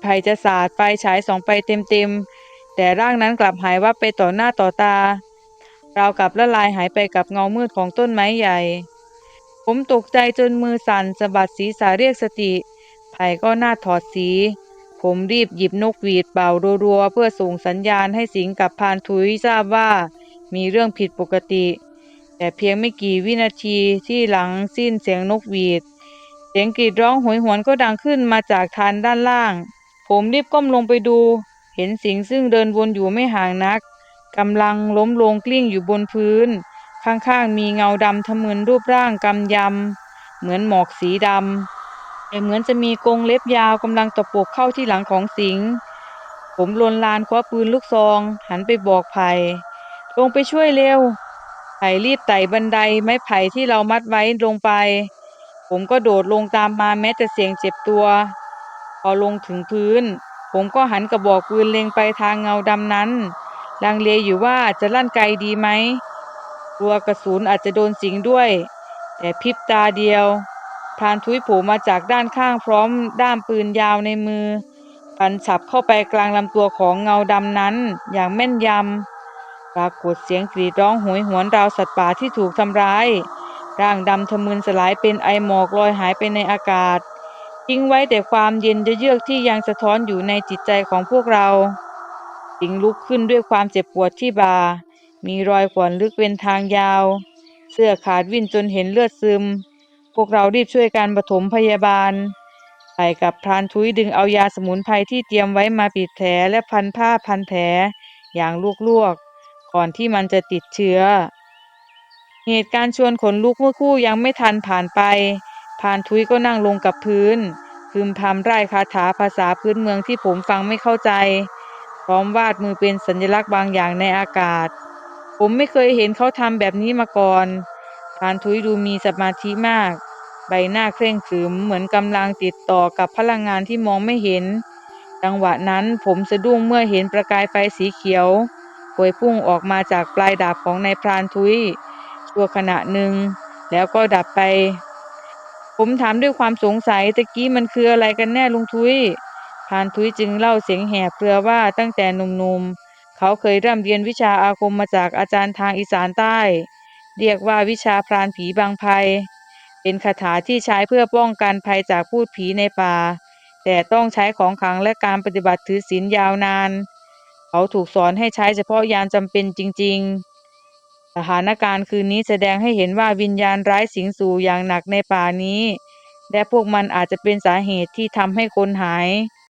ไผ่จะสาดไฟฉายส่องไปเต็มๆ แต่ร่างนั้นกลับหายวับไปต่อหน้าต่อตา เราวกับละลายหายไปกับเงามืดของต้นไม้ใหญ่ ผมตกใจจนมือสั่นสะบัดศีรษะเรียกสติไผ่ก็หน้าถอดสี ผมรีบหยิบนกหวีดเป่ารัวๆ เพื่อส่งสัญญาณให้สิงกับพานทุยทราบว่ามีเรื่องผิดปกติ แต่เพียงไม่กี่วินาทีที่หลังสิ้นเสียงนกหวีด เสียงกรีดร้องโหยหวนก็ดังขึ้นมาจากทานด้านล่าง ผมรีบก้มลงไปดู เห็นสิงห์ซึ่งเดินวนอยู่ไม่ห่างนักกำลังล้มลงกลิ้งอยู่บนพื้น ข้างๆมีเงาดำทะมึนรูปร่างกำยำ เหมือนหมอกสีดำแต่เหมือนจะมีกรงเล็บยาวกำลังตะปบเข้าที่หลังของสิงห์ผมลนลานคว้าปืนลูกซอง หันไปบอกไผ่ลงไปช่วยเร็วไผ่รีบไต่บันไดไม้ไผ่ที่เรามัดไว้ลงไป ผมก็โดดลงตามมาแม้จะเสียงเจ็บตัว พอลงถึงพื้น ผมก็หันกระบอกปืนเล็งไปทางเงาดำนั้น ลังเลอยู่ว่าจะลั่นไกลดีไหมกลัวกระสุนอาจจะโดนสิงด้วย แต่พริบตาเดียวพรานทุยโผล่มาจากด้านข้างพร้อมด้ามปืนยาวในมือ ฟันฉับเข้าไปกลางลำตัวของเงาดำนั้น อย่างแม่นยำปรากฏเสียงกรีดร้องโหยหวนราวสัตว์ป่าที่ถูกทำร้าย ร่างดำทะมึนสลายเป็นไอหมอกลอยหายไปในอากาศ ทิ้งไว้แต่ความเย็นจะเยือกที่ยังสะท้อนอยู่ในจิตใจของพวกเราสิงห์ลุกขึ้นด้วยความเจ็บปวดที่บ่ามีรอยข่วนลึกเป็นทางยาว เสื้อขาดวิ่นจนเห็นเลือดซึม พวกเรารีบช่วยกันปฐมพยาบาลไผ่กับพรานทุยดึงเอายาสมุนไพรที่เตรียมไว้มาปิดแผลและพันผ้าพันแผลอย่างลวกๆ ก่อนที่มันจะติดเชื้อ เหตุการณ์ชวนขนลุกเมื่อคู่ยังไม่ทันผ่านไปพรานทุยก็นั่งลงกับพื้นพึมพำไร่คาถาภาษาพื้นเมืองที่ผมฟังไม่เข้าใจ พร้อมวาดมือเป็นสัญลักษณ์บางอย่างในอากาศ ผมไม่เคยเห็นเขาทำแบบนี้มาก่อนพรานทุยดูมีสมาธิมาก ใบหน้าเคร่งขรึมเหมือนกำลังติดต่อกับพลังงานที่มองไม่เห็น จังหวะนั้นผมสะดุ้งเมื่อเห็นประกายไฟสีเขียวพวยพุ่งออกมาจากปลายดาบของนายพรานทุย ชั่วขณะหนึ่ง แล้วก็ดับไป ผมถามด้วยความสงสัยตะกี้มันคืออะไรกันแน่ลุงทุยพานทุยจึงเล่าเสียงแหบเครือว่าตั้งแต่หนุ่มๆ เขาเคยร่ำเรียนวิชาอาคมมาจากอาจารย์ทางอีสานใต้ เรียกว่าวิชาพรานผีบางภัย เป็นคาถาที่ใช้เพื่อป้องกันภัยจากพูดผีในป่า แต่ต้องใช้ของขังและการปฏิบัติถือศีลยาวนาน เขาถูกสอนให้ใช้เฉพาะยามจำเป็นจริง ๆ สถานการณ์คืนนี้แสดงให้เห็นว่าวิญญาณร้ายสิงสู่อย่างหนักในป่านี้ และพวกมันอาจจะเป็นสาเหตุที่ทำให้คนหาย